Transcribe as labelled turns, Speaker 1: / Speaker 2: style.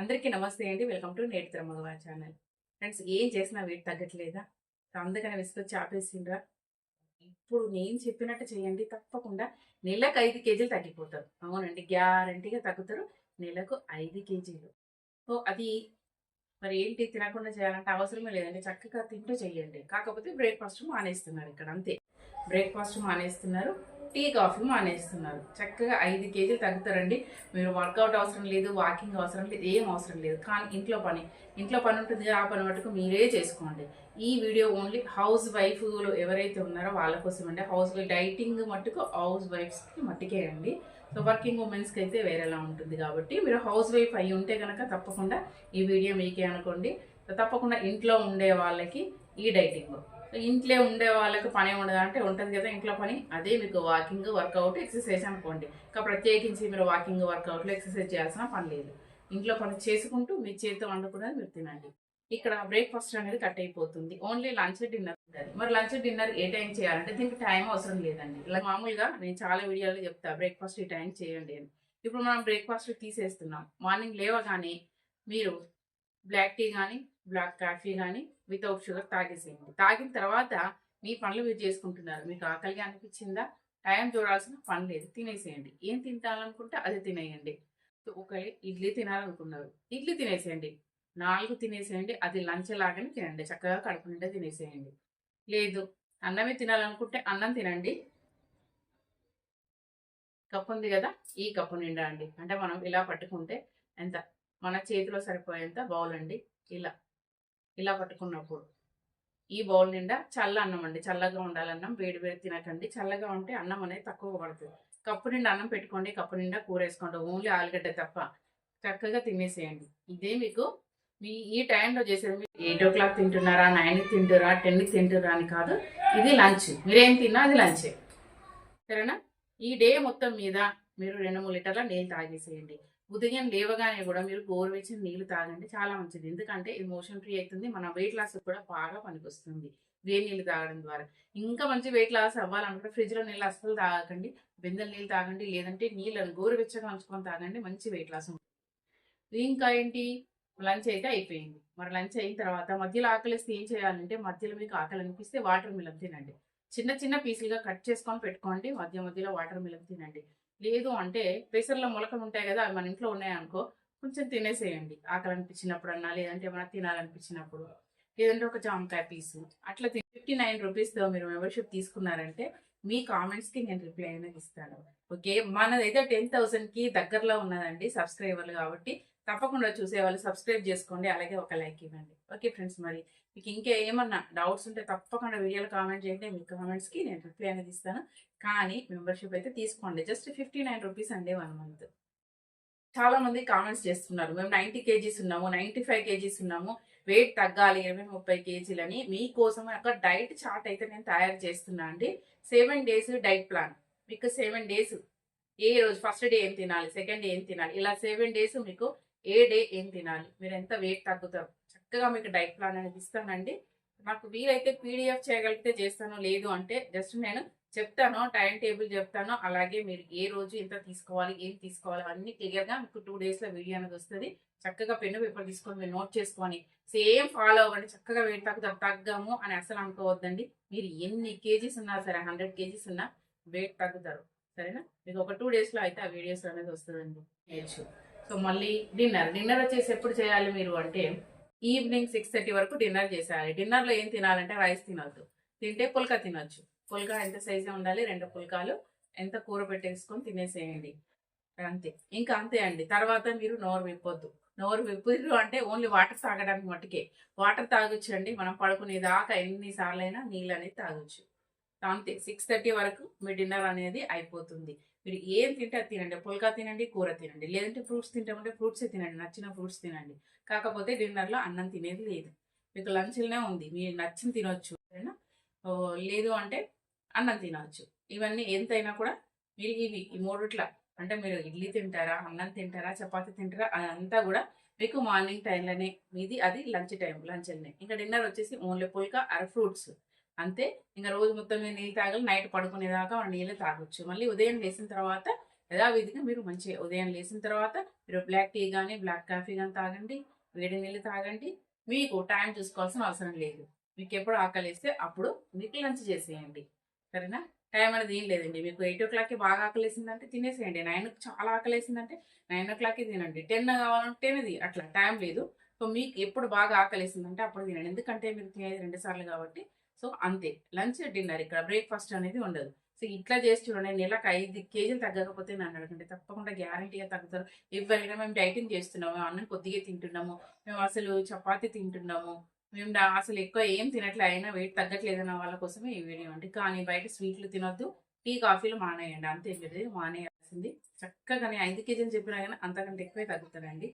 Speaker 1: అందరికీ నమస్తే అండి. వెల్కమ్ టు నేటి మగవారి ఛానల్. ఫ్రెండ్స్ ఏం చేసినా వెయిట్ తగ్గట్లేదా? అందుకని విసుకొచ్చి ఆపేసిండ్రా. ఇప్పుడు నేను చెప్పినట్టు చేయండి తప్పకుండా. నెలకు ఐదు కేజీలు తగ్గిపోతారు. అవునండి గ్యారంటీగా తగ్గుతారు. నెలకు ఐదు కేజీలు. సో అది మరి ఏంటి తినకుండా చేయాలంటే అవసరమే లేదండి. చక్కగా తింటూ చేయండి కాకపోతే బ్రేక్ఫాస్ట్ మానేస్తున్నారు ఇక్కడ అంతే. బ్రేక్ఫాస్ట్ మానేస్తున్నారు. టీ కాఫీ మానేస్తున్నారు. చక్కగా ఐదు కేజీలు తగ్గుతారండి. మీరు వర్కౌట్ అవసరం లేదు వాకింగ్ అవసరం లేదు ఏం అవసరం లేదు. కానీ ఇంట్లో పని ఇంట్లో పని ఉంటుంది కదా, ఆ పని మటుకు మీరే చేసుకోండి. ఈ వీడియో ఓన్లీ హౌస్ వైఫ్లు ఎవరైతే ఉన్నారో వాళ్ళ కోసం అండి. హౌస్ వైఫ్ డైటింగ్ మట్టుకు హౌస్ వైఫ్స్కి మట్టుకే అండి. సో వర్కింగ్ ఉమెన్స్కి అయితే వేరేలా ఉంటుంది కాబట్టి మీరు హౌస్ వైఫ్ అయి ఉంటే కనుక తప్పకుండా ఈ వీడియో మీకే అనుకోండి. తప్పకుండా ఇంట్లో ఉండే వాళ్ళకి ఈ డైటింగ్. ఇంట్లో ఉండే వాళ్ళకి పని ఉండదు? అంటే ఉంటుంది కదా ఇంట్లో పని. అదే మీకు వాకింగ్ వర్కౌట్ ఎక్సర్సైజ్ అనుకోండి. ఇంకా ప్రత్యేకించి మీరు వాకింగ్ వర్కౌట్లు ఎక్సర్సైజ్ చేయాల్సిన పని లేదు. ఇంట్లో పని చేసుకుంటూ మీ చేతితో వండుకున్నది మీరు తినండి. ఇక్కడ బ్రేక్ఫాస్ట్ అనేది కట్ అయిపోతుంది. ఓన్లీ లంచ్ డిన్నర్ ఉంటుంది. మరి లంచ్ డిన్నర్ ఏ టైం చేయాలంటే దీనికి టైం అవసరం లేదండి. ఇలా మామూలుగా నేను చాలా వీడియోలు చెప్తా బ్రేక్ఫాస్ట్ ఈ టైం చేయండి అని. ఇప్పుడు మనం బ్రేక్ఫాస్ట్ తీసేస్తున్నాం. మార్నింగ్ లేవగానే మీరు బ్లాక్ టీ కానీ బ్లాక్ కాఫీ కానీ వితౌట్ షుగర్ తాగేసేయండి. తాగిన తర్వాత మీ పనులు మీరు చేసుకుంటున్నారు. మీకు ఆకలిగా అనిపించిందా? టైం చూడాల్సిన పని లేదు. తినేసేయండి. ఏం తింటాలనుకుంటే అది తినేయండి. సో ఒకవేళ ఇడ్లీ తినాలనుకున్నారు. ఇడ్లీ తినేసేయండి. నాలుగు తినేసేయండి. అది లంచ్ లాగానే తినండి. చక్కగా కడుపు నిండా తినేసేయండి. లేదు. అన్నమే తినాలనుకుంటే అన్నం తినండి. కప్పు ఉంది కదా? ఈ కప్పు నిండా అండి. అంటే మనం ఇలా పట్టుకుంటే ఎంత? మన చేతిలో సరిపోయేంత బౌల్ అండి. ఇలా. ఇలా పట్టుకున్నప్పుడు. ఈ బౌల్ నిండా చల్ల అన్నం అండి. చల్లగా ఉండాలి అన్నం వేడి వేడి తినకండి. చల్లగా ఉంటే అన్నం అనేది తక్కువ పడుతుంది. కప్పు నిండా అన్నం పెట్టుకోండి. కప్పు నిండా కూర వేసుకోండి. ఓన్లీ ఆలుగడ్డ తప్ప. చక్కగా తినేసేయండి. ఇదే మీకు మీ ఈ టైంలో చేసేది మీరు ఎయిట్ ఓ క్లాక్ తింటున్నారా? నైన్కి తింటురా? టెన్కి తింటురా అని కాదు. ఇది లంచ్. మీరేం తిన్నా అది లంచే. సరేనా? ఈ డే మొత్తం మీద మీరు రెండు మూడు లీటర్ల నీళ్ళు తాగేసేయండి. ఉదయం లేవగానే కూడా మీరు గోరువెచ్చని నీళ్ళు తాగండి చాలా మంచిది. ఎందుకంటే ఇది మోషన్ ఫ్రీ అవుతుంది మన వెయిట్ లాస్ కూడా బాగా పనికొస్తుంది. వేడి నీళ్ళు తాగడం ద్వారా. ఇంకా మంచి వెయిట్ లాస్ అవ్వాలనుకుంటే ఫ్రిడ్జ్లో నీళ్ళు అస్సలు తాగకండి. బిందెల నీళ్ళు తాగండి. లేదంటే నీళ్ళని గోరువెచ్చగా ఉంచుకొని తాగండి. మంచి వెయిట్ లాస్ ఉంటుంది. ఇంకా ఏంటి? లంచ్ అయితే అయిపోయింది. మరి లంచ్ అయిన తర్వాత మధ్యలో ఆకలిస్తే ఏం చేయాలంటే మధ్యలో మీకు ఆకలి అనిపిస్తే వాటర్ మిలన్ తినండి. చిన్న చిన్న పీసులుగా కట్ చేసుకొని పెట్టుకోండి. మధ్య మధ్యలో వాటర్ మిలన్ తినండి. లేదు అంటే పెసర్లో మొలకలు ఉంటాయి కదా అవి మన ఇంట్లో ఉన్నాయనుకో కొంచెం తినేసేయండి. ఆకలి అనిపించినప్పుడు అన్నా లేదంటే ఏమైనా తినాలనిపించినప్పుడు. లేదంటే ఒక జామకాయ పీసు. అట్లా ఫిఫ్టీ నైన్ రూపీస్తో మీరు మెంబర్షిప్ తీసుకున్నారంటే మీ కామెంట్స్కి నేను రిప్లై అనేది ఇస్తాను. ఓకే? మనదైతే టెన్ థౌసండ్కి దగ్గరలో ఉన్నదండి సబ్స్క్రైబర్లు కాబట్టి తప్పకుండా చూసే వాళ్ళు సబ్స్క్రైబ్ చేసుకోండి. అలాగే ఒక లైక్ ఇవ్వండి. ఓకే ఫ్రెండ్స్ మరి మీకు ఇంకా ఏమన్నా డౌట్స్ ఉంటే తప్పకుండా వీడియోలో కామెంట్ చేయండి. మీ కామెంట్స్కి నేను రిప్లై అనేది ఇస్తాను. కానీ మెంబర్షిప్ అయితే తీసుకోండి. జస్ట్ ఫిఫ్టీ నైన్ రూపీస్ అండి వన్ మంత్ చాలా మంది కామెంట్స్ చేస్తున్నారు. మేము నైంటీ కేజీస్ ఉన్నాము నైంటీ ఫైవ్ కేజీస్ ఉన్నాము. వెయిట్ తగ్గాలి ఇరవై ముప్పై కేజీలని మీకోసం ఒక డైట్ చార్ట్ అయితే నేను తయారు చేస్తున్నా అండి. సెవెన్ డేస్ డైట్ ప్లాన్ మీకు సెవెన్ డేస్ ఏ రోజు ఫస్ట్ డే ఏం తినాలి సెకండ్ డే ఏం తినాలి? ఇలా సెవెన్ డేస్ మీకు ఏ డే ఏం తినాలి? మీరు ఎంత వెయిట్ తగ్గుతారు? చక్కగా మీకు డైట్ ప్లాన్ అనేది ఇస్తానండి. నాకు వీలైతే పీడిఎఫ్ చేయగలిగితే చేస్తాను లేదు అంటే జస్ట్ నేను చెప్తాను టైం టేబుల్ చెప్తాను. అలాగే మీరు ఏ రోజు ఎంత తీసుకోవాలి ఏం తీసుకోవాలి అన్ని క్లియర్గా మీకు టూ డేస్లో వీడియో అనేది వస్తుంది. చక్కగా పెన్ను పేపర్ తీసుకొని మీరు నోట్ చేసుకొని సేమ్ ఫాలో అవ్వండి. చక్కగా వెయిట్ తగ్గుతారు తగ్గాము అని అసలు అనుకోవద్దండి. మీరు ఎన్ని కేజీస్ ఉన్నా సరే హండ్రెడ్ కేజీస్ ఉన్నా వెయిట్ తగ్గుతారు. సరేనా? మీకు ఒక టూ డేస్లో అయితే ఆ వీడియోస్ అనేది వస్తుందండి. నేర్చు సో మళ్ళీ డిన్నర్. డిన్నర్ వచ్చేసి ఎప్పుడు చేయాలి మీరు అంటే ఈవినింగ్ సిక్స్ థర్టీ వరకు డిన్నర్ చేసేయాలి. డిన్నర్లో ఏం తినాలంటే రైస్ తినొద్దు. తింటే పుల్కా తినొచ్చు. పుల్కా ఎంత సైజే ఉండాలి? రెండు పుల్కాలు. ఎంత కూర పెట్టేసుకొని తినేసేయండి. అంతే. ఇంకా అంతే అండి. తర్వాత మీరు నోరు విప్పొద్దు. నోరు విప్పురు అంటే ఓన్లీ వాటర్ తాగడానికి మట్టుకే వాటర్ తాగొచ్చు అండి మనం పడుకునేదాకా ఎన్నిసార్లు అయినా నీళ్ళు అనేది తాగొచ్చు. అంతే. సిక్స్ థర్టీ వరకు మీ డిన్నర్ అనేది అయిపోతుంది. మీరు ఏం తింటే అది తినండి. పుల్కా తినండి కూర తినండి. లేదంటే ఫ్రూట్స్ తింటామంటే ఫ్రూట్సే తినండి. నచ్చిన ఫ్రూట్స్ తినండి. కాకపోతే డిన్నర్లో అన్నం తినేది లేదు. మీకు లంచ్లోనే ఉంది. మీరు నచ్చిన తినొచ్చు. ఓ, లేదు అంటే అన్నం తినవచ్చు ఇవన్నీ ఎంతైనా కూడా మీరు ఇవి ఈ మూడిట్ల. అంటే మీరు ఇడ్లీ తింటారా అన్నం తింటారా చపాతీ తింటారా అదంతా కూడా మీకు మార్నింగ్ టైంలోనే. మీది అది లంచ్ టైం లంచ్ ఇంకా డిన్నర్ వచ్చేసి ఓన్లీ పుల్కా అర ఫ్రూట్స్. అంతే. ఇంకా రోజు మొత్తం మీరు నీళ్ళు తాగాలి. నైట్ పడుకునేదాకా ఆ నీళ్ళు తాగొచ్చు. మళ్ళీ ఉదయం లేసిన తర్వాత యథావిధిగా మీరు మంచి ఉదయం లేచిన తర్వాత మీరు బ్లాక్ టీ కానీ బ్లాక్ కాఫీ కానీ తాగండి. వేడి నీళ్ళు తాగండి. మీకు టైం చూసుకోవాల్సిన అవసరం లేదు. మీకు ఎప్పుడు ఆకలిస్తే అప్పుడు మీకు లంచ్ చేసేయండి. సరేనా? టైం అనేది ఏం లేదండి. మీకు ఎయిట్ ఓ క్లాక్కి బాగా ఆకలేసిందంటే తినేసేయండి. నైన్ చాలా ఆకలేసిందంటే నైన్ ఓ క్లాక్కి తినండి. టెన్ కావాలంటే టెన్ది అట్లా టైం లేదు. సో మీకు ఎప్పుడు బాగా ఆకలేసిందంటే అప్పుడు తినండి. ఎందుకంటే మీరు తినేది రెండు సార్లు కాబట్టి సో అంతే. Lunch dinner. ఇక్కడ బ్రేక్ఫాస్ట్ అనేది ఉండదు. సో ఇట్లా చేసి చూడండి నెలకు ఐదు కేజీలు తగ్గకపోతే నన్ను అడగండి. తప్పకుండా గ్యారంటీగా తగ్గుతారు. ఎవరైనా మేము డైటింగ్ చేస్తున్నాము అన్నం కొద్దిగా తింటున్నాము మేము అసలు చపాతీ తింటున్నాము మేము అసలు ఎక్కువ ఏం తినట్లే అయినా వెయిట్ తగ్గట్లేదన్న వాళ్ళ కోసమే ఈ వీడియో అండి. కానీ బయట స్వీట్లు తినొద్దు టీ కాఫీలు మానేయండి. అంతే మీరు మానేయాల్సింది. చక్కగానే ఐదు కేజీలు చెప్పినా కానీ అంతకంటే ఎక్కువే తగ్గుతారండి